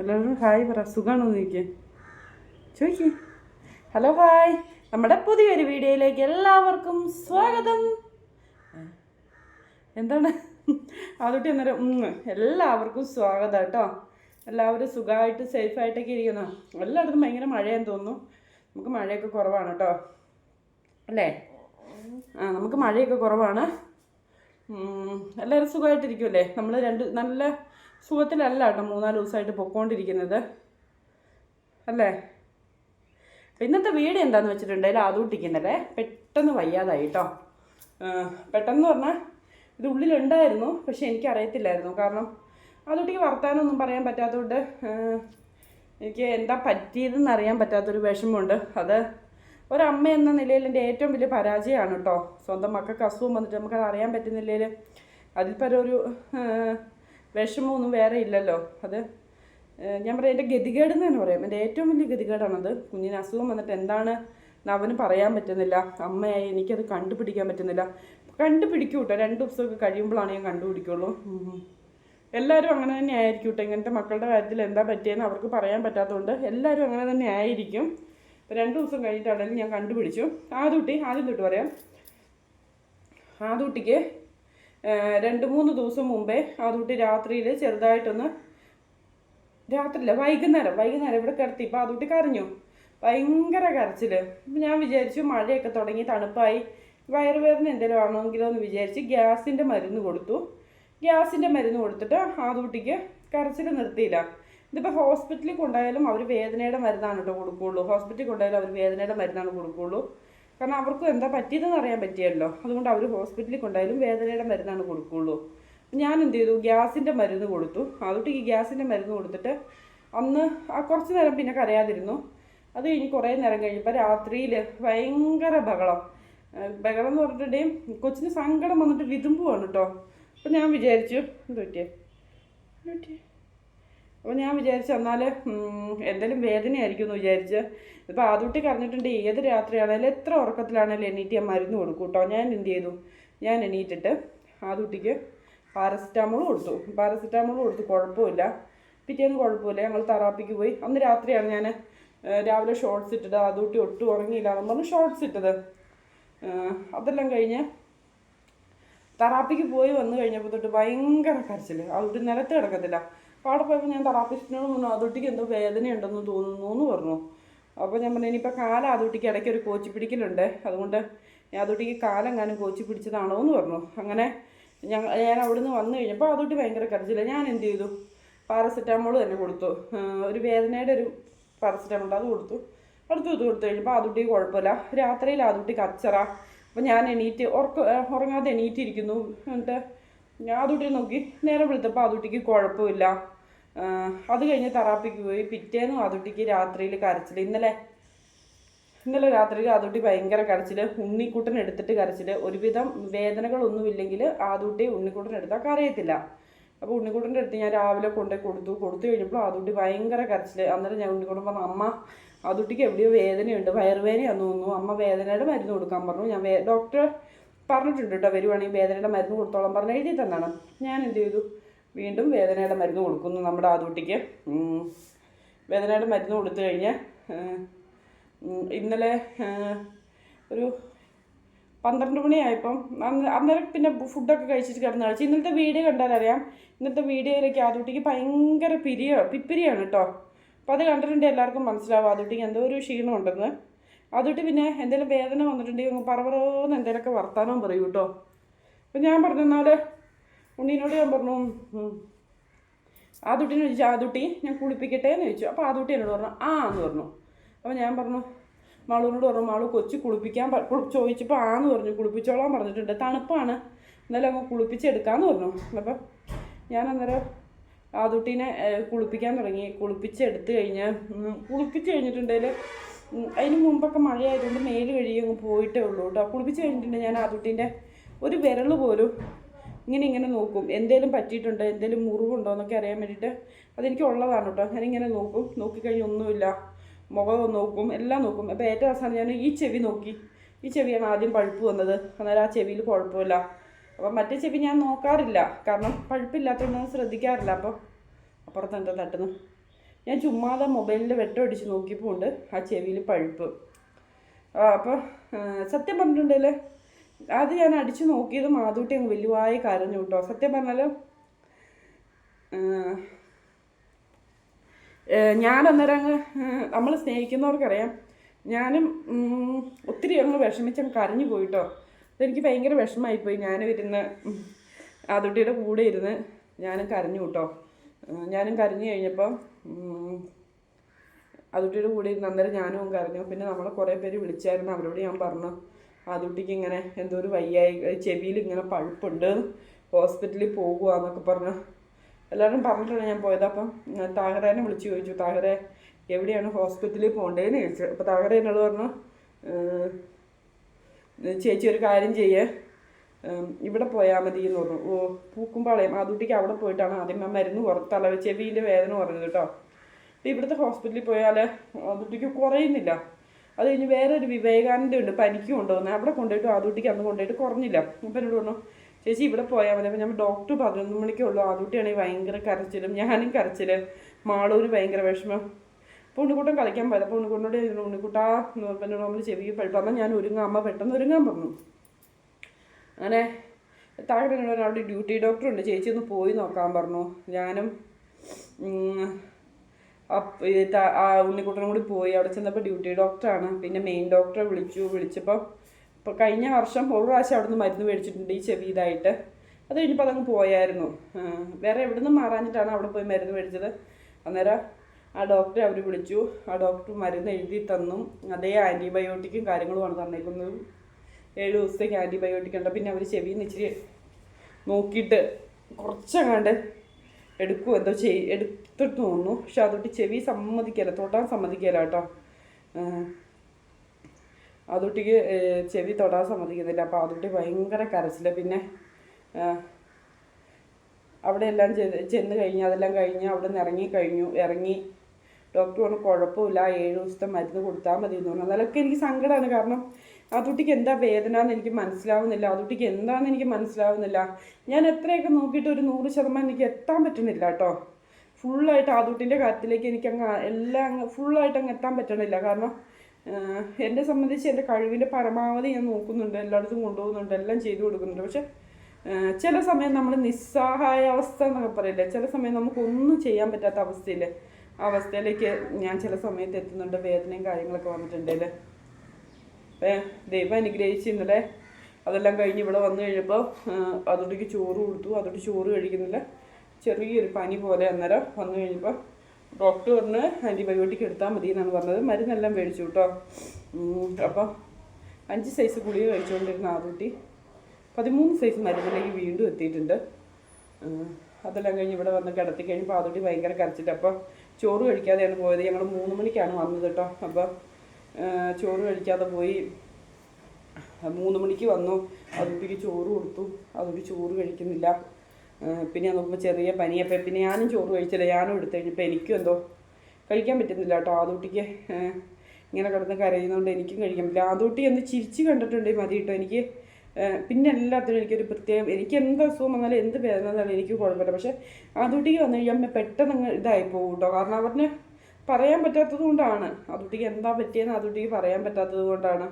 എല്ലാവരും ഹായ് പറ സുഖമാണോ നോക്കിയേ ചോദിക്ക്. Hello hi. നമ്മുടെ പുതിയൊരു വീഡിയോയിലേക്ക് എല്ലാവർക്കും സ്വാഗതം. എന്താണ്? അതുട്ടി അന്നേരം എല്ലാവർക്കും സ്വാഗതം കേട്ടോ. എല്ലാവരും സുഖമായിട്ട് സേഫായിട്ടൊക്കെ ഇരിക്കുന്നു. എല്ലായിടത്തും ഭയങ്കര മഴയെന്ന് തോന്നുന്നു. നമുക്ക് മഴയൊക്കെ കുറവാണ് കേട്ടോ. അല്ലേ? ആ നമുക്ക് മഴയൊക്കെ കുറവാണ്. എല്ലാവരും സുഖമായിട്ടിരിക്കുമല്ലേ നമ്മൾ രണ്ട് നല്ല സുഖത്തിലല്ല കേട്ടോ. മൂന്നാൽ ദിവസമായിട്ട് പൊക്കോണ്ടിരിക്കുന്നത്. അല്ലേ? ഇന്നത്തെ വീട് എന്താണെന്ന് വെച്ചിട്ടുണ്ടെങ്കിൽ അതുകൊണ്ടിരിക്കുന്നല്ലേ പെട്ടെന്ന് വയ്യാതായി കേട്ടോ. പെട്ടെന്ന് പറഞ്ഞാൽ ഇത് ഉള്ളിലുണ്ടായിരുന്നു പക്ഷെ എനിക്കറിയത്തില്ലായിരുന്നു. കാരണം അതുകൊണ്ടിക്ക് വർത്താനൊന്നും പറയാൻ പറ്റാത്തതുകൊണ്ട് എനിക്ക് എന്താ പറ്റിയതെന്ന് അറിയാൻ പറ്റാത്തൊരു വിഷമമുണ്ട്. അത് ഒരമ്മ എന്ന നിലയിൽ എന്റെ ഏറ്റവും വലിയ പരാജയമാണ് കേട്ടോ. സ്വന്തം മക്കൾക്ക് അസുഖം വന്നിട്ട് നമുക്കത് അറിയാൻ പറ്റുന്നില്ലേൽ അതിൽ പരം ഒരു വിഷമമൊന്നും വേറെ ഇല്ലല്ലോ. അത് ഞാൻ പറയാം എന്റെ ഗതികേട് എന്ന് തന്നെ പറയാം. എന്റെ ഏറ്റവും വലിയ ഗതികേടാണത് കുഞ്ഞിന് അസുഖം വന്നിട്ട് എന്താണ് അവന് പറയാൻ പറ്റുന്നില്ല. അമ്മയായി എനിക്കത് കണ്ടുപിടിക്കാൻ പറ്റുന്നില്ല. കണ്ടുപിടിക്കും കേട്ടോ രണ്ട് ദിവസമൊക്കെ കഴിയുമ്പോഴാണ് ഞാൻ കണ്ടുപിടിക്കുള്ളൂ. എല്ലാവരും അങ്ങനെ തന്നെ ആയിരിക്കും കേട്ടോ ഇങ്ങനത്തെ മക്കളുടെ കാര്യത്തിൽ എന്താ പറ്റിയെന്ന് അവർക്ക് പറയാൻ പറ്റാത്തതുകൊണ്ട് എല്ലാവരും അങ്ങനെ തന്നെ ആയിരിക്കും. ഇപ്പം രണ്ട് ദിവസം കഴിഞ്ഞിട്ടാണെങ്കിലും ഞാൻ കണ്ടുപിടിച്ചു. ആദ്യകുട്ടി ആദ്യം തൊട്ട് പറയാം. ആദ്യകുട്ടിക്ക് രണ്ട് മൂന്ന് ദിവസം മുമ്പേ ആദ്യകുട്ടി രാത്രിയിൽ ചെറുതായിട്ടൊന്ന് രാത്രിയില്ല വൈകുന്നേരം വൈകുന്നേരം ഇവിടെ കിടത്തി. ഇപ്പം അതുകൂട്ടി കരഞ്ഞു. ഭയങ്കര കരച്ചിൽ ഞാൻ വിചാരിച്ചു മഴയൊക്കെ തുടങ്ങി തണുപ്പായി. വയറുവേദന എന്തെങ്കിലും ആണെങ്കിലോ എന്ന് വിചാരിച്ച് ഗ്യാസിന്റെ മരുന്ന് കൊടുത്തു. ഗ്യാസിന്റെ മരുന്ന് കൊടുത്തിട്ട് ആദൂട്ടിക്ക് കരച്ചിൽ നിർത്തിയില്ല. ഇതിപ്പോൾ ഹോസ്പിറ്റലിൽ കൊണ്ടായാലും അവർ വേദനയുടെ മരുന്നാണ് കേട്ടോ കൊടുക്കുകയുള്ളൂ ഹോസ്പിറ്റലിൽ കൊണ്ടായാലും അവർ വേദനയുടെ മരുന്നാണ് കൊടുക്കുകയുള്ളൂ കാരണം അവർക്കും എന്താ പറ്റിയതെന്ന് അറിയാൻ പറ്റിയല്ലോ. അതുകൊണ്ട് അവർ ഹോസ്പിറ്റലിൽ കൊണ്ടായാലും വേദനയുടെ മരുന്നാണ് കൊടുക്കുകയുള്ളൂ ഞാൻ എന്ത് ചെയ്തു? ഗ്യാസിന്റെ മരുന്ന് കൊടുത്തു. അതുകൊണ്ട് ഈ ഗ്യാസിന്റെ മരുന്ന് കൊടുത്തിട്ട് അന്ന് ആ കുറച്ച് നേരം പിന്നെ കരയാതിരുന്നു. അത് കഴിഞ്ഞ് കുറേ നേരം കഴിഞ്ഞപ്പോൾ രാത്രിയിൽ ഭയങ്കര ബഹളം. ബഹളം എന്ന് പറഞ്ഞിട്ടുണ്ടെങ്കിൽ കൊച്ചിന് സങ്കടം വന്നിട്ട് വിതുമ്പുവാണ് കേട്ടോ അപ്പം ഞാൻ വിചാരിച്ചു എന്ത് പറ്റിയേ? അപ്പോൾ ഞാൻ വിചാരിച്ചു എന്നാൽ എന്തെങ്കിലും വേദനയായിരിക്കും എന്ന് വിചാരിച്ച്. ഇപ്പോൾ ആദ്യകുട്ടി കറഞ്ഞിട്ടുണ്ട് ഏത് രാത്രിയാണേലും എത്ര ഉറക്കത്തിലാണേലും എണീറ്റ് ഞാൻ മരുന്ന് കൊടുക്കും കേട്ടോ. ഞാൻ എന്ത് ചെയ്തു? ഞാൻ എണീറ്റിട്ട് ആദ്യകുട്ടിക്ക് പാരസെറ്റാമോൾ കൊടുത്തു. പാരസെറ്റാമോൾ കൊടുത്തു കുഴപ്പമില്ല. പിറ്റേന്ന് കുഴപ്പമില്ല. ഞങ്ങൾ തെറാപ്പിക്ക് പോയി. അന്ന് രാത്രിയാണ് ഞാൻ രാവിലെ ഷോർട്ട്സ് ഇട്ടത് ആദ്യകുട്ടി ഒട്ടും ഉറങ്ങിയില്ല എന്ന് പറഞ്ഞ് ഷോർട്ട്സ് ഇട്ടത്. അതെല്ലാം കഴിഞ്ഞ് തെറാപ്പിക്ക് പോയി വന്നു കഴിഞ്ഞപ്പോൾ തൊട്ട് ഭയങ്കര കരച്ചിൽ അതുകൊണ്ട് നിലത്ത് കിടക്കത്തില്ല. അവിടെ പോയപ്പോൾ ഞാൻ തെറാപ്പിസ്റ്റിനോട് പറഞ്ഞു അതുട്ടിക്ക് എന്തോ വേദനയുണ്ടെന്ന് തോന്നുന്നു എന്ന് പറഞ്ഞു. അപ്പോൾ ഞാൻ പറഞ്ഞു ഇനിയിപ്പോൾ കാലം അതുട്ടിക്ക് ഇടയ്ക്ക് ഒരു കോച്ചി പിടിക്കലുണ്ട്. അതുകൊണ്ട് ഞാൻ അതുട്ടിക്ക് കാലെങ്ങാനും കോച്ചി പിടിച്ചതാണോ എന്ന് പറഞ്ഞു. അങ്ങനെ ഞങ്ങൾ ഞാൻ അവിടുന്ന് വന്നു കഴിഞ്ഞപ്പോൾ അതുട്ടി ഭയങ്കര കരച്ചില്ല ഞാൻ എന്ത് ചെയ്തു? പാരസെറ്റാമോൾ തന്നെ കൊടുത്തു. ഒരു വേദനയുടെ ഒരു പാരസെറ്റാമോൾ അത് കൊടുത്തു. അടുത്ത് കൊടുത്ത് കൊടുത്തു കഴിഞ്ഞപ്പോൾ അതുട്ടി കുഴപ്പമില്ല. രാത്രിയിൽ അതുട്ടി കച്ചറ അപ്പോൾ ഞാൻ എണീറ്റ് ഉറക്ക ഉറങ്ങാതെ എണീറ്റിരിക്കുന്നു. എന്നിട്ട് ഞാൻ അതുട്ടി നോക്കി. നേരെ വിളിച്ചപ്പോൾ അതുട്ടിക്ക് കുഴപ്പമില്ല. അത് കഴിഞ്ഞ് തെറാപ്പിക്ക് പോയി. പിറ്റേന്നും അതുട്ടിക്ക് രാത്രിയിൽ കരച്ചിൽ ഇന്നലെ ഇന്നലെ രാത്രിയിൽ ആദൂട്ടി ഭയങ്കര കരച്ചിൽ ഉണ്ണിക്കുട്ടൻ എടുത്തിട്ട് കരച്ചിൽ ഒരുവിധം വേദനകളൊന്നുമില്ലെങ്കിൽ ആദൂട്ടി ഉണ്ണിക്കുട്ടൻ എടുത്താൽ കരയത്തില്ല. അപ്പോൾ ഉണ്ണിക്കുട്ടന്റെ അടുത്ത് ഞാൻ രാവിലെ കൊണ്ടുപോയി കൊടുത്തു. കൊടുത്തു കഴിഞ്ഞപ്പോൾ ആദൂട്ടി ഭയങ്കര കരച്ചിൽ അന്നേരം ഞാൻ ഉണ്ണിക്കുട്ടൻ പറഞ്ഞു അമ്മ ആദൂട്ടിക്ക് എവിടെയോ വേദനയുണ്ട്. വയറുവേദനയാണെന്ന് തോന്നുന്നു. അമ്മ വേദനയുടെ മരുന്ന് കൊടുക്കാൻ പറഞ്ഞു. ഞാൻ ഡോക്ടർ പറഞ്ഞിട്ടുണ്ട് കേട്ടോ വരുവാണെങ്കിൽ വേദനയുടെ മരുന്ന് കൊടുത്തോളം പറഞ്ഞ് എഴുതി തന്നാണ് ഞാൻ എന്ത് ചെയ്തു? വീണ്ടും വേദനയുടെ മരുന്ന് കൊടുക്കുന്നു നമ്മുടെ ആദൂട്ടിക്ക്. വേദനയുടെ മരുന്ന് കൊടുത്തു കഴിഞ്ഞ് ഇന്നലെ ഒരു പന്ത്രണ്ട് മണിയായപ്പം അന്ന് അന്നേരം പിന്നെ ഫുഡൊക്കെ കഴിച്ചിട്ട് കിടന്ന് കഴിച്ചു ഇന്നത്തെ വീഡിയോ കണ്ടാലറിയാം. ഇന്നത്തെ വീഡിയോയിലേക്ക് ആദ്യകുട്ടിക്ക് ഭയങ്കര പിരിയ പിപ്പിരിയാണ് കേട്ടോ അപ്പോൾ അത് കണ്ടിട്ടുണ്ട് എല്ലാവർക്കും മനസ്സിലാവും ആദ്യകുട്ടിക്ക് എന്തോ ഒരു ക്ഷീണം ഉണ്ടെന്ന് ആദൂട്ടി പിന്നെ എന്തെങ്കിലും വേദന വന്നിട്ടുണ്ടെങ്കിൽ പറവറോന്ന് എന്തെങ്കിലുമൊക്കെ വർത്താനം പറയും കേട്ടോ അപ്പം ഞാൻ പറഞ്ഞു എന്നാൽ ഉണ്ണീനോട് ഞാൻ പറഞ്ഞു ആദുട്ടിനെ ചോദിച്ചു ആദുട്ടി ഞാൻ കുളിപ്പിക്കട്ടെ എന്ന് ചോദിച്ചു. അപ്പോൾ ആദുട്ടി എന്നോട് പറഞ്ഞു ആ എന്ന് പറഞ്ഞു. അപ്പോൾ ഞാൻ പറഞ്ഞു മാളൂനോട് പറഞ്ഞു മാളു കൊച്ചു കുളിപ്പിക്കാൻ ചോദിച്ചപ്പോൾ ആ എന്ന് പറഞ്ഞു. കുളിപ്പിച്ചോളാൻ പറഞ്ഞിട്ടുണ്ട്. തണുപ്പാണ്. എന്നാലും അങ്ങ് കുളിപ്പിച്ചെടുക്കാമെന്ന് പറഞ്ഞു. അപ്പം ഞാൻ അന്നേരം ആദുട്ടീനെ കുളിപ്പിക്കാൻ തുടങ്ങി. കുളിപ്പിച്ചെടുത്ത് കഴിഞ്ഞ് കുളിപ്പിച്ച് കഴിഞ്ഞിട്ടുണ്ടെങ്കിൽ അതിന് മുമ്പൊക്കെ മഴയായതുകൊണ്ട് മേൽ കഴുകി അങ്ങ് പോയിട്ടേ ഉള്ളൂ കേട്ടോ. കുളിപ്പിച്ച് കഴിഞ്ഞിട്ടുണ്ട് ഞാൻ അതുട്ടിന്റെ ഒരു വിരൽ പോലും ഇങ്ങനെ ഇങ്ങനെ നോക്കും. എന്തേലും പറ്റിയിട്ടുണ്ടോ? എന്തേലും മുറിവുണ്ടോ എന്നൊക്കെ അറിയാൻ വേണ്ടിയിട്ട് അതെനിക്ക് ഉള്ളതാണ് കേട്ടോ. ഞാനിങ്ങനെ നോക്കും. നോക്കിക്കഴിഞ്ഞ് ഒന്നുമില്ല. മുഖം നോക്കും. എല്ലാം നോക്കും. അപ്പോൾ ഏറ്റവും അവസാനം ഞാൻ ഈ ചെവി നോക്കി. ഈ ചെവിയാണ് ആദ്യം പഴുപ്പ് വന്നത്. അന്നേരം ആ ചെവിയിൽ കുഴപ്പമില്ല. അപ്പം മറ്റേ ചെവി ഞാൻ നോക്കാറില്ല. കാരണം പഴുപ്പില്ലാത്തതുകൊണ്ട് ശ്രദ്ധിക്കാറില്ല. അപ്പോൾ അപ്പുറത്ത് എന്താ തട്ടുന്നു ഞാൻ ചുമ്മാതെ മൊബൈലിൽ വെട്ടമടിച്ച് നോക്കിയപ്പോൾ ഉണ്ട് ആ ചെവിയിൽ പഴുപ്പ്. അപ്പോൾ സത്യം പറഞ്ഞിട്ടുണ്ടല്ലേ അത് ഞാൻ അടിച്ചു നോക്കിയത് മാതൂട്ടി അങ്ങ് വലുതായി കരഞ്ഞു കേട്ടോ. സത്യം പറഞ്ഞാൽ ഞാൻ അന്നേരം അങ്ങ് നമ്മൾ സ്നേഹിക്കുന്നവർക്കറിയാം ഞാനും ഒത്തിരി അങ്ങ് വിഷമിച്ച് അങ്ങ് കരഞ്ഞു പോയിട്ടോ. അതെനിക്ക് ഭയങ്കര വിഷമമായിപ്പോയി. ഞാനും ഇരുന്ന് ആദുട്ടിയുടെ കൂടെ ഇരുന്ന് ഞാനും കരഞ്ഞു കേട്ടോ. ഞാനും കരഞ്ഞു കഴിഞ്ഞപ്പോൾ അതുട്ടിയുടെ കൂടെ ഇരുന്ന് അന്നേരം ഞാനും കരഞ്ഞു. പിന്നെ നമ്മളെ കുറേ പേര് വിളിച്ചായിരുന്നു. അവരോട് ഞാൻ പറഞ്ഞു അതുട്ടിക്ക് ഇങ്ങനെ എന്തോ ഒരു വയ്യായി ചെവിയിൽ ഇങ്ങനെ പഴുപ്പുണ്ട്. ഹോസ്പിറ്റലിൽ പോകുക എന്നൊക്കെ പറഞ്ഞു. എല്ലാവരും പറഞ്ഞിട്ടാണ് ഞാൻ പോയത്. അപ്പം താഹറേനെ വിളിച്ച് ചോദിച്ചു താഹറെ എവിടെയാണ് ഹോസ്പിറ്റലിൽ പോകേണ്ടതെന്ന് ചോദിച്ചു. അപ്പോൾ താഹറ എന്നോട് പറഞ്ഞു ചേച്ചി ഒരു കാര്യം ചെയ്യേ. ഇവിടെ പോയാൽ മതി എന്ന് പറഞ്ഞു. ഓ പൂക്കുമ്പാളയം ആദൂട്ടിക്ക് അവിടെ പോയിട്ടാണ് ആദ്യം ആ മരുന്ന് കുറച്ച് തല ചെവിന്റെ വേദന കുറഞ്ഞത് കേട്ടോ. ഇപ്പം ഇവിടുത്തെ ഹോസ്പിറ്റലിൽ പോയാൽ ആദൂട്ടിക്ക് കുറയുന്നില്ല. അത് കഴിഞ്ഞ് വേറെ ഒരു വിവേകാനന്ദ ഉണ്ട് പനിക്കും കൊണ്ടുവന്നത് അവിടെ കൊണ്ടുപോയിട്ട് ആദൂട്ടിക്ക് അന്ന് കൊണ്ടുപോയിട്ട് കുറഞ്ഞില്ല. അപ്പം എന്നോട് പറഞ്ഞു ചേച്ചി ഇവിടെ പോയാൽ മതി. അപ്പം ഞാൻ ഡോക്ടർ പതിനൊന്ന് മണിക്കേ ഉള്ളൂ ആദൂട്ടിയാണെങ്കിൽ ഭയങ്കര കരച്ചിലും. ഞാനും കരച്ചിൽ മാളൂര് ഭയങ്കര വിഷമം. അപ്പോൾ ഉണ്ണിക്കുട്ടൻ കളിക്കാൻ പോയത്. അപ്പോൾ ഉണ്ണിക്കുട്ടനോട് ഉണ്ണിക്കൂട്ടാ ഉണ്ണിക്കുട്ടാ എന്ന് പറഞ്ഞപ്പോൾ നമ്മൾ ചെവി പഴുപ്പ് എന്നാൽ ഞാൻ ഒരുങ്ങാം. അമ്മ പെട്ടെന്ന് ഒരുങ്ങാൻ പറഞ്ഞു. അങ്ങനെ താഴെ എന്നോട് അവിടെ ഡ്യൂട്ടി ഡോക്ടറുണ്ട്. ചേച്ചി ഒന്ന് പോയി നോക്കാൻ പറഞ്ഞു. ഞാനും ഉണ്ണിക്കുട്ടനും കൂടി പോയി. അവിടെ ചെന്നപ്പോൾ ഡ്യൂട്ടി ഡോക്ടറാണ്. പിന്നെ മെയിൻ ഡോക്ടറെ വിളിച്ചു. വിളിച്ചപ്പോൾ ഇപ്പോൾ കഴിഞ്ഞ വർഷം ഒരു പ്രാവശ്യം അവിടെ നിന്ന് മരുന്ന് മേടിച്ചിട്ടുണ്ട് ഈ ചെവി ഇതായിട്ട്. അത് കഴിഞ്ഞപ്പോൾ അതങ്ങ് പോയായിരുന്നു. വേറെ എവിടെ നിന്ന് മാറാഞ്ഞിട്ടാണ് അവിടെ പോയി മരുന്ന് മേടിച്ചത്. അന്നേരം ആ ഡോക്ടറെ അവർ വിളിച്ചു. ആ ഡോക്ടർ മരുന്ന് എഴുതി തന്നു. അതേ ആന്റിബയോട്ടിക്കും കാര്യങ്ങളുമാണ് തന്നേക്കുന്നത്. ഏഴ് ദിവസത്തേക്ക് ആന്റിബയോട്ടിക് ഉണ്ട്. പിന്നെ അവർ ചെവിയിൽ നിന്ന് ഇച്ചിരി നോക്കിയിട്ട് കുറച്ചങ്ങാണ്ട് എടുക്കും എന്തോ ചെയ് എടുത്തിട്ട് തോന്നുന്നു. പക്ഷെ അതൊട്ട് ചെവി സമ്മതിക്കല തൊടാൻ സമ്മതിക്കല കേട്ടോ. അതുട്ടിക്ക് ചെവി തൊടാൻ സമ്മതിക്കുന്നില്ല. അപ്പോൾ അതുട്ടി ഭയങ്കര കരച്ചില്ല പിന്നെ അവിടെ എല്ലാം ചെന്ന് കഴിഞ്ഞ് അതെല്ലാം കഴിഞ്ഞ് അവിടെ നിന്ന് ഇറങ്ങി കഴിഞ്ഞു. ഇറങ്ങി ഡോക്ടർ പറഞ്ഞു കുഴപ്പമില്ല. ഏഴ് ദിവസത്തെ മരുന്ന് കൊടുത്താൽ മതി എന്ന് പറഞ്ഞു അതൊക്കെ എനിക്ക് സങ്കടമാണ് കാരണം ആ കുട്ടിക്ക് എന്താ വേദന എന്ന് എനിക്ക് മനസ്സിലാവുന്നില്ല. ആ കുട്ടിക്ക് എന്താണെന്ന് എനിക്ക് മനസ്സിലാവുന്നില്ല. ഞാൻ എത്രയൊക്കെ നോക്കിയിട്ട് ഒരു നൂറ് ശതമാനം എനിക്ക് എത്താൻ പറ്റുന്നില്ല കേട്ടോ. ഫുള്ളായിട്ട് ആദൂട്ടിന്റെ കാര്യത്തിലേക്ക് എനിക്ക് അങ്ങ് എല്ലാം അങ്ങ് ഫുള്ളായിട്ട് അങ്ങ് എത്താൻ പറ്റണില്ല. കാരണം എന്നെ സംബന്ധിച്ച് എന്റെ കഴിവിന്റെ പരമാവധി ഞാൻ നോക്കുന്നുണ്ട്. എല്ലായിടത്തും കൊണ്ടുപോകുന്നുണ്ട്. എല്ലാം ചെയ്തു കൊടുക്കുന്നുണ്ട്. പക്ഷെ ചില സമയം നമ്മൾ നിസ്സഹായ അവസ്ഥ എന്നൊക്കെ പറയില്ലേ? ചില സമയം നമുക്കൊന്നും ചെയ്യാൻ പറ്റാത്ത അവസ്ഥയില്ലേ അവസ്ഥയിലേക്ക് ഞാൻ ചില സമയത്ത് എത്തുന്നുണ്ട്. വേദനയും കാര്യങ്ങളൊക്കെ വന്നിട്ടുണ്ടല്ലേ ദൈവം അനുഗ്രഹിച്ച് അതെല്ലാം കഴിഞ്ഞ് ഇവിടെ വന്നു കഴിഞ്ഞപ്പോൾ അതോടേക്ക് ചോറ് കൊടുത്തു. അതോട്ട് ചോറ് കഴിക്കുന്നില്ല. ചെറിയൊരു പനി പോലെ അന്നേരം വന്നു കഴിഞ്ഞപ്പോൾ ഡോക്ടർ പറഞ്ഞ് ആന്റിബയോട്ടിക് എടുത്താൽ മതി എന്നാണ് പറഞ്ഞത്. മരുന്നെല്ലാം മേടിച്ചു കേട്ടോ. അപ്പോൾ അഞ്ച് സൈസ് ഗുളിക കഴിച്ചുകൊണ്ടിരുന്ന ആദൂട്ടി പതിമൂന്ന് സൈസ് മരുന്നിലേക്ക് വീണ്ടും എത്തിയിട്ടുണ്ട്. അതെല്ലാം കഴിഞ്ഞ് ഇവിടെ വന്ന് കിടത്തി കഴിഞ്ഞപ്പോൾ ആദൂട്ടി ഭയങ്കര കരച്ചിട്ട് അപ്പോൾ ചോറ് കഴിക്കാതെയാണ് പോയത്. ഞങ്ങൾ മൂന്ന് മണിക്കാണ് വന്നത് കേട്ടോ. അപ്പോൾ ചോറ് കഴിക്കാതെ പോയി. മൂന്ന് മണിക്ക് വന്നു. അതുപ്പിക്ക് ചോറ് കൊടുത്തു. അതൊരു ചോറ് കഴിക്കുന്നില്ല. പിന്നെ നോക്കുമ്പോൾ ചെറിയ പനിയപ്പം പിന്നെ ഞാനും ചോറ് കഴിച്ചില്ല. ഞാനും എടുത്തു കഴിഞ്ഞപ്പോൾ എനിക്കും എന്തോ കഴിക്കാൻ പറ്റുന്നില്ല കേട്ടോ. ആദൂട്ടിക്ക് ഇങ്ങനെ കിടന്ന് കരയുന്നതുകൊണ്ട് എനിക്കും കഴിക്കാൻ പറ്റില്ല. ആദൂട്ടി ഒന്ന് ചിരിച്ച് കണ്ടിട്ടുണ്ട് മതി കേട്ടോ എനിക്ക്. പിന്നെ എല്ലാത്തിനും എനിക്കൊരു പ്രത്യേകം എനിക്ക് എന്ത് അസുഖം വന്നാലും എന്ത് വേദന വന്നാലും എനിക്ക് കുഴപ്പമില്ല. പക്ഷേ ആദൂട്ടിക്ക് വന്നു കഴിയുമ്പോൾ പെട്ടെന്ന് ഇതായി പോകും കേട്ടോ. കാരണം അവന് പറയാൻ പറ്റാത്തത് കൊണ്ടാണ്. അതുട്ടിക്ക് എന്താ പറ്റിയെന്ന് അതുട്ടിക്ക് പറയാൻ പറ്റാത്തത് കൊണ്ടാണ്.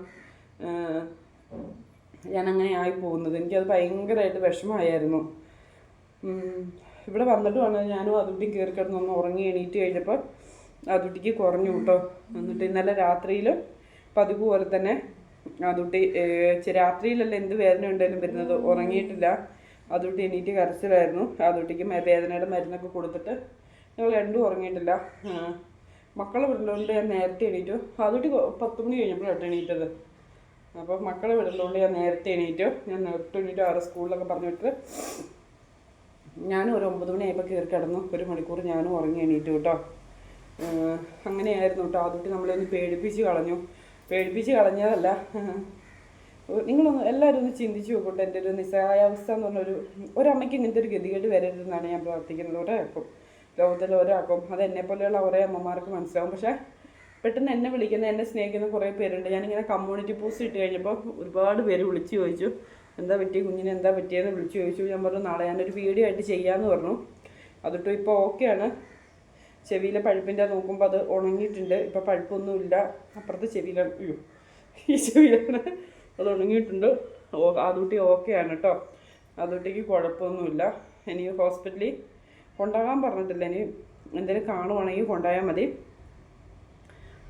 ഞാൻ അങ്ങനെ ആയി പോകുന്നത്. എനിക്കത് ഭയങ്കരമായിട്ട് വിഷമമായിരുന്നു. ഇവിടെ വന്നിട്ടുമാണ് ഞാനും അതുട്ടിയും കയറി കിടന്നൊന്ന് ഉറങ്ങി എണീറ്റ് കഴിഞ്ഞപ്പോൾ അതുട്ടിക്ക് കുറഞ്ഞു കേട്ടോ. എന്നിട്ട് ഇന്നലെ രാത്രിയിൽ പതിവ് പോലെ തന്നെ അതുട്ടി രാത്രിയിലല്ല എന്ത് വേദന ഉണ്ടെങ്കിലും വരുന്നത്? ഉറങ്ങിയിട്ടില്ല. അതുട്ടി എണീറ്റ് കരച്ചിലായിരുന്നു. അതുട്ടിക്ക് വേദനയുടെ മരുന്നൊക്കെ കൊടുത്തിട്ട് ഞങ്ങൾ രണ്ടും ഉറങ്ങിയിട്ടില്ല. മക്കളെ വിടലുകൊണ്ട് ഞാൻ നേരത്തെ എണീറ്റു. അതുട്ടി പത്ത് മണി കഴിഞ്ഞപ്പോഴാണ് എണീറ്റത്. അപ്പോൾ മക്കളെ വിടലുകൊണ്ട് ഞാൻ നേരത്തെ എണീറ്റു. ഞാൻ നേരത്തെ എണീറ്റു ആറ് സ്കൂളിലൊക്കെ പറഞ്ഞു വിട്ട് ഞാനും ഒരു ഒമ്പത് മണിയായപ്പോൾ കയറി കിടന്നു. ഒരു മണിക്കൂർ ഞാനും ഉറങ്ങി എണീറ്റു കേട്ടോ. അങ്ങനെയായിരുന്നു കേട്ടോ. അതുകൊണ്ട് നമ്മളൊന്ന് പേടിപ്പിച്ച് കളഞ്ഞു. പേടിപ്പിച്ച് കളഞ്ഞതല്ല. നിങ്ങളൊന്ന് എല്ലാവരും ഒന്ന് ചിന്തിച്ച് നോക്കട്ടെ. എന്റെ ഒരു നിസ്സഹായാവസ്ഥ എന്ന് പറഞ്ഞൊരു ഒരമ്മയ്ക്ക് ഇങ്ങനത്തെ ഒരു ഗതികേട് വരരുതെന്നാണ് ഞാൻ പ്രാർത്ഥിക്കുന്നത് ഒരാൾക്കും ലോകത്തിൽ ഒരാൾക്കും അത് എന്നെ പോലെയുള്ള കുറേ അമ്മമാർക്ക് മനസ്സിലാവും. പക്ഷേ പെട്ടെന്ന് എന്നെ വിളിക്കുന്ന എന്നെ സ്നേഹിക്കുന്ന കുറേ പേരുണ്ട്. ഞാനിങ്ങനെ കമ്മ്യൂണിറ്റി പോസ്റ്റ് ഇട്ട് കഴിഞ്ഞപ്പോൾ ഒരുപാട് പേര് വിളിച്ചു ചോദിച്ചു. എന്താ പറ്റിയ കുഞ്ഞിനെ? എന്താ പറ്റിയെന്ന് വിളിച്ചു ചോദിച്ചു. ഞാൻ പറഞ്ഞു നാളെ ഞാനൊരു വീഡിയോ ആയിട്ട് ചെയ്യാമെന്ന് പറഞ്ഞു. അതിട്ട് ഇപ്പോൾ ഓക്കെയാണ്. ചെവിയിലെ പഴുപ്പിന്റെ നോക്കുമ്പോൾ അത് ഉണങ്ങിയിട്ടുണ്ട്. ഇപ്പോൾ പഴുപ്പൊന്നുമില്ല. അപ്പുറത്തെ ചെവിയിലാണ് അയ്യോ ഈ ചെവിയിലാണ്. അത് ഉണങ്ങിയിട്ടുണ്ട്. ഓ ആദൂട്ടി ഓക്കെയാണ് കേട്ടോ. ആദൂട്ടിക്ക് കുഴപ്പമൊന്നുമില്ല. എനിക്ക് ഹോസ്പിറ്റലിൽ കൊണ്ടാകാൻ പറഞ്ഞിട്ടില്ല. ഇനി എന്തെങ്കിലും കാണുവാണെങ്കിൽ കൊണ്ടുപോയാൽ മതി.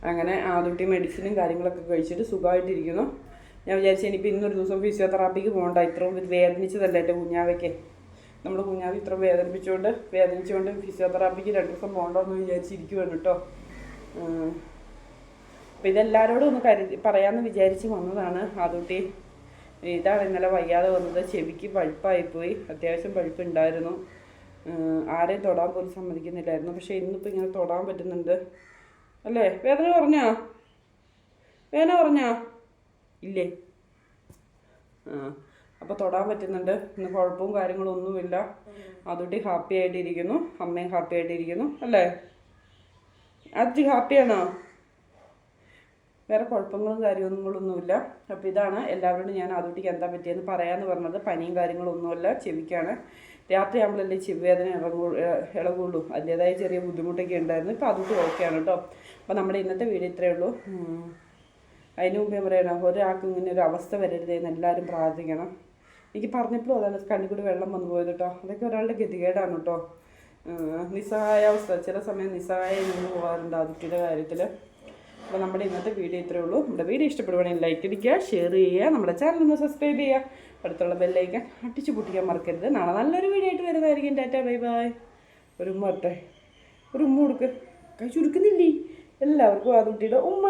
അങ്ങനെ ആദ്യത്തെ മെഡിസിനും കാര്യങ്ങളൊക്കെ കഴിച്ചിട്ട് സുഖമായിട്ടിരിക്കുന്നു. ഞാൻ വിചാരിച്ചു ഇനിയിപ്പോൾ ഇന്നൊരു ദിവസം ഫിസിയോതെറാപ്പിക്ക് പോകണ്ട. ഇത്രയും ഇത് വേദനിച്ചതല്ലേ എന്റെ കുഞ്ഞാവയ്ക്ക്? നമ്മൾ കുഞ്ഞാവ് ഇത്ര വേദനിപ്പിച്ചുകൊണ്ട് വേദനിച്ചുകൊണ്ട് ഫിസിയോതെറാപ്പിക്ക് രണ്ട് ദിവസം പോകണ്ടെന്ന് വിചാരിച്ചിരിക്കുവാണ് കേട്ടോ. അപ്പോൾ ഇതെല്ലാവരോടും ഒന്ന് കരുതി പറയാമെന്ന് വിചാരിച്ച് വന്നതാണ് ആദ്യത്തെ ഇതാണ് ഇന്നലെ വയ്യാതെ വന്നത്. ചെവിക്ക് പഴുപ്പായിപ്പോയി. അത്യാവശ്യം പഴുപ്പുണ്ടായിരുന്നു. ആരെയും തൊടാൻ പോലും സമ്മതിക്കുന്നില്ലായിരുന്നു. പക്ഷേ ഇന്നിപ്പോൾ ഇങ്ങനെ തൊടാൻ പറ്റുന്നുണ്ട്. അല്ലേ? വേദന കുറഞ്ഞോ? വേദന കുറഞ്ഞോ? ഇല്ലേ? ആ അപ്പോൾ തൊടാൻ പറ്റുന്നുണ്ട്. ഇന്ന് കുഴപ്പവും കാര്യങ്ങളും ഒന്നുമില്ല. അതുട്ടി ഹാപ്പി ആയിട്ടിരിക്കുന്നു. അമ്മയും ഹാപ്പി ആയിട്ടിരിക്കുന്നു. അല്ലേ? അജി ഹാപ്പിയാണോ വേറെ കുഴപ്പങ്ങളും കാര്യങ്ങളൊന്നുമില്ല. അപ്പോൾ ഇതാണ് എല്ലാവരോടും ഞാൻ അതുട്ടിക്ക് എന്താ പറ്റിയെന്ന് പറയാമെന്ന് പറഞ്ഞത്. പനിയും കാര്യങ്ങളൊന്നുമല്ല. ചെവിക്കാണ്. രാത്രി ആകുമ്പോഴല്ലേ ചെവി വേദന ഇറങ്ങൂ ഇളകുള്ളൂ. അതിന്റേതായ ചെറിയ ബുദ്ധിമുട്ടൊക്കെ ഉണ്ടായിരുന്നു. ഇപ്പോൾ അതൊക്കെ ഓക്കെയാണ് കേട്ടോ അപ്പോൾ നമ്മുടെ ഇന്നത്തെ വീഡിയോ ഇത്രയേ ഉള്ളൂ. അതിന് മുമ്പേ പറയണം ഒരാൾക്ക് ഇങ്ങനെ ഒരു അവസ്ഥ വരരുതെന്ന് എല്ലാവരും പ്രാർത്ഥിക്കണം. എനിക്ക് പറഞ്ഞപ്പോഴും അതാണ് കണ്ണിൽ കൂടി വെള്ളം വന്നു പോയത് കേട്ടോ അതൊക്കെ ഒരാളുടെ ഗതികേടാണ് കേട്ടോ നിസ്സഹായ അവസ്ഥ. ചില സമയം നിസ്സഹായം നിന്ന് പോകാറുണ്ട് അതിന്റെ കാര്യത്തിൽ അപ്പോൾ നമ്മുടെ ഇന്നത്തെ വീഡിയോ ഇത്രയേ ഉള്ളൂ. നമ്മുടെ വീഡിയോ ഇഷ്ടപ്പെടുവാണെങ്കിൽ ലൈക്ക് അടിക്കുക ഷെയർ ചെയ്യുക നമ്മുടെ ചാനൽ ഒന്ന് സബ്സ്ക്രൈബ് ചെയ്യുക. അടുത്തുള്ള ബെല്ലൈക്കൻ അടിച്ചു പൊട്ടിക്കാൻ മറക്കരുത്. നാളെ നല്ലൊരു വീഡിയോ ആയിട്ട് വരുന്നതായിരിക്കും. ടാറ്റ ബൈ ബൈ ഒരു ഉമ്മ വരട്ടെ. ഒരു ഉമ്മ കൊടുക്ക്. കൈ ചുരുക്കുന്നില്ലേ? എല്ലാവർക്കും ആ കുട്ടിയുടെ ഉമ്മ.